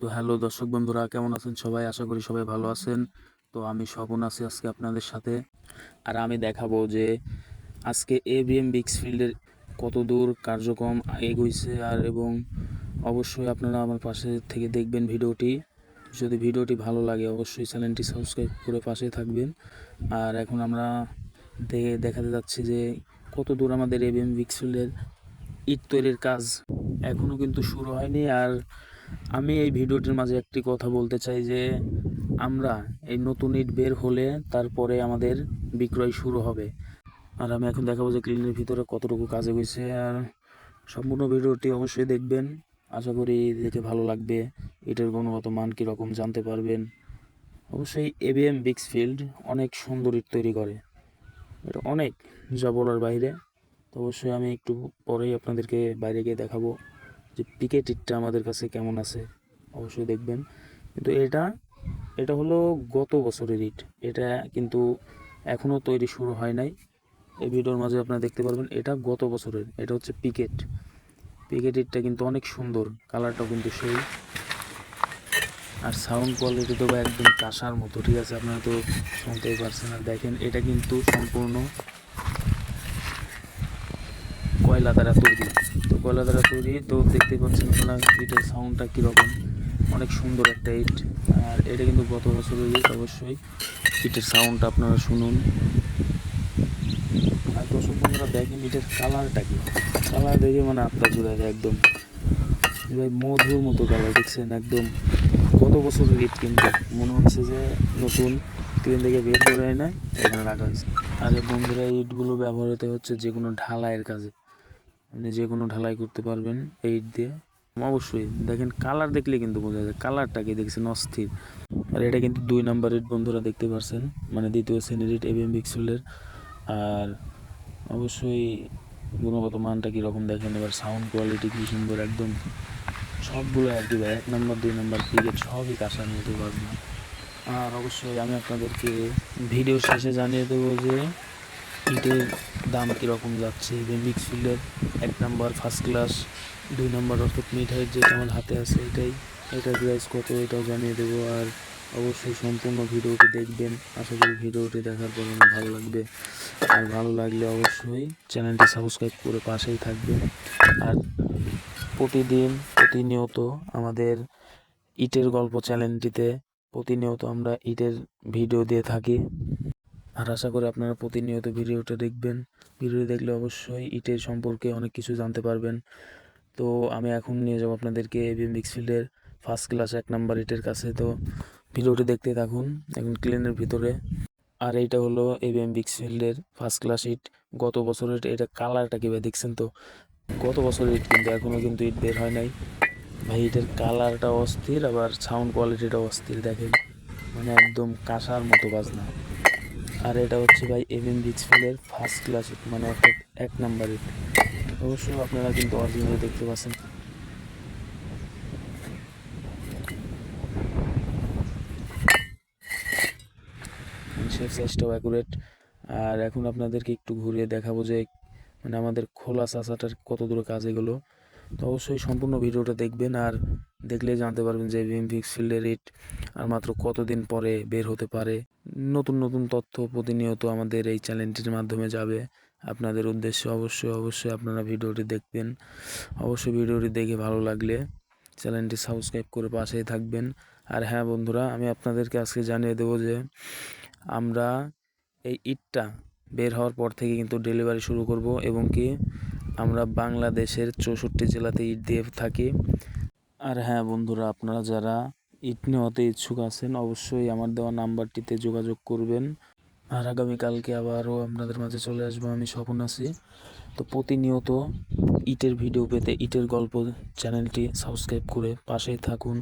তো হ্যালো দর্শক বন্ধুরা, কেমন আছেন সবাই? আশা করি সবাই ভালো আছেন। তো আমি স্বপন আছি আজকে আপনাদের সাথে। আর আমি দেখাবো যে আজকে এবিএম বিক্স ফিল্ডের কত দূর কার্যক্রম এগোইছে। আর এবং অবশ্যই আপনারা আমার পাশে থেকে দেখবেন ভিডিওটি। যদি ভিডিওটি ভালো লাগে, অবশ্যই চ্যানেলটি সাবস্ক্রাইব করে পাশে থাকবেন। আর এখন আমরা দেখে দেখাতে যাচ্ছি যে কত দূর আমাদের এবিএম বিক্স ফিল্ডের ইট তৈরির কাজ এখনও কিন্তু শুরু হয়নি। আর আমি এই ভিডিওটির মাঝে একটি কথা বলতে চাই যে, আমরা এই নতুন ইট বের হলে তারপরে আমাদের বিক্রয় শুরু হবে। আর আমি এখন দেখাবো যে ক্লিনের ভিতরে কতটুকু কাজে গেছে আর সম্পূর্ণ ভিডিওটি অবশ্যই দেখবেন। আশা করি দেখে ভালো লাগবে। এটার গুণগত মান কীরকম জানতে পারবেন। অবশ্যই এবিএম বিক্স ফিল্ড অনেক সুন্দর ইট তৈরি করে। এটা অনেক, যা বলার বাইরে। তো অবশ্যই আমি একটু পরেই আপনাদেরকে বাইরে গিয়ে দেখাবো। যে পিকেট ইটটা আমাদের কাছে কেমন আছে, অবশ্যই দেখবেন। কিন্তু এটা এটা হলো গত বছরের ইট। এটা কিন্তু এখনও তৈরি শুরু হয় নাই। এই ভিডিওর মাঝে আপনারা দেখতে পারবেন, এটা গত বছরের, এটা হচ্ছে পিকেট। পিকেট ইটটা কিন্তু অনেক সুন্দর, কালারটাও কিন্তু সেই। আর সাউন্ড কোয়ালিটি তো একদম কাঁসার মতো, ঠিক আছে? আপনারা তো শুনতেই পারছেন। আর দেখেন, এটা কিন্তু সম্পূর্ণ কয়লা দ্বারা তৈরি। কয়লা দ্বারা তৈরি। তো দেখতে পাচ্ছেন আপনারা ইটের সাউন্ডটা কীরকম। অনেক সুন্দর একটা ইট। আর এটা কিন্তু গত বছরের ইট অবশ্যই। ইটের সাউন্ডটা আপনারা শুনুন। আর দর্শক বন্ধুরা, দেখেন ইটের কালারটা কি? কালার দেখে মানে আত্মা জুড়ে একদম। ভাই মধুর মতো কালার দেখছেন? একদম গত বছরের ইট কিন্তু। মনে হচ্ছে যে নতুন। ক্লিন থেকে বের করে না এখানে রাখা হয়েছে। আর বন্ধুরা ইটগুলো ব্যবহৃত হচ্ছে যে কোনো ঢালাইয়ের কাজে। আপনি যে কোনো ঢালাই করতে পারবেন এই দিয়ে। অবশ্যই, দেখেন কালার দেখলে কিন্তু বোঝা যায় কালারটাকে দেখছেন অস্থির। আর এটা কিন্তু দুই নাম্বার ইট বন্ধুরা দেখতে পারছেন মানে দ্বিতীয় শ্রেণির ইট এবিএম বিক্সুলের আর অবশ্যই গুণগত মানটা কীরকম দেখেন, এবার সাউন্ড কোয়ালিটি কী সুন্দর, একদম সবগুলো একই ভাই, এক নম্বর দুই নম্বর ক্রিকেট সবই কাঁসার মতো বাজনা আর অবশ্যই আমি আপনাদেরকে ভিডিও শেষে জানিয়ে দেবো যে ইটের দাম কীরকম যাচ্ছে? মিক্স ফিল্ডের এক নাম্বার ফার্স্ট ক্লাস দুই নাম্বার অর্থাৎ হাইট যেটা আমার হাতে আছে এটাই। এটার প্রাইস কত এটাও জানিয়ে দেবো। আর অবশ্যই সম্পূর্ণ ভিডিওটি দেখবেন। আশা করি ভিডিওটি দেখার পর আমার ভালো লাগবে। আর ভালো লাগলে অবশ্যই চ্যানেলটি সাবস্ক্রাইব করে পাশেই থাকবেন। আর প্রতিদিন, প্রতিনিয়ত আমাদের ইটের গল্প চ্যানেলটিতে প্রতিনিয়ত আমরা ইটের ভিডিও দিয়ে থাকি। আর আশা করি আপনারা প্রতিনিয়ত ভিডিওটা দেখবেন। ভিডিও দেখলে অবশ্যই ইটের সম্পর্কে অনেক কিছু জানতে পারবেন। তো আমি এখন নিয়ে যাব আপনাদেরকে এবিএম ফিল্ডের ফার্স্ট ক্লাস এক নাম্বার ইটের কাছে। তো ভিডিওটি দেখতে থাকুন, এখন ক্লিনের ভিতরে। আর এইটা হলো এবিএম ফিল্ডের ফার্স্ট ক্লাস ইট। গত বছরের এটা কালারটা কীভাবে দেখছেন তো? গত বছরের ইট কিন্তু এখনও কিন্তু ইট বের হয় নাই। ভাই, এটার কালারটা অস্থির, আবার সাউন্ড কোয়ালিটিটা অস্থির, দেখেন। মানে একদম কাঁসার মতো বাজনা। আর এটা হচ্ছে ভাই এভিএম বিক্সফিলের ফার্স্ট ক্লাস মানে অর্থাৎ এক নাম্বার ইট অবশ্যই আপনারা কিন্তু অরিজিনাল দেখতে পাচ্ছেন। সাইজটাও অ্যাকুরেট আর এখন আপনাদেরকে একটু ঘুরিয়ে দেখাবো যে মানে আমাদের খোলা চাষাটার কত দূরে কাজ এগুলো। তো অবশ্যই সম্পূর্ণ ভিডিওটা দেখবেন আর দেখলে জানতে পারবেন যে ভিমফিক্স ফিল্ডের রেট আর মাত্র কতদিন পরে বের হতে পারে। নতুন নতুন তথ্য প্রতিনিয়ত আমাদের এই চ্যানেলটির মাধ্যমে যাবে। আপনাদের উদ্দেশ্যে অবশ্যই অবশ্যই আপনারা ভিডিওটি দেখবেন। অবশ্যই ভিডিওটি দেখে ভালো লাগলে চ্যানেলটি সাবস্ক্রাইব করে পাশেই থাকবেন। আর হ্যাঁ বন্ধুরা, আমি আপনাদেরকে আজকে জানিয়ে দেবো যে আমরা এই ইটটা বের হওয়ার পর থেকে কিন্তু ডেলিভারি শুরু করব এবং কি আমরা বাংলাদেশের চৌষট্টি জেলাতে ইট দিয়ে থাকি। আর হ্যাঁ বন্ধুরা, আপনারা যারা ইট নেওয়াতে ইচ্ছুক আছেন, অবশ্যই আমার দেওয়া নাম্বারটিতে যোগাযোগ করবেন। আর আগামীকালকে আবারও আপনাদের মাঝে চলে আসব, আমি স্বপন আছি। তো প্রতিনিয়ত ইটের ভিডিও পেতে ইটের গল্প চ্যানেলটি সাবস্ক্রাইব করে পাশেই থাকুন।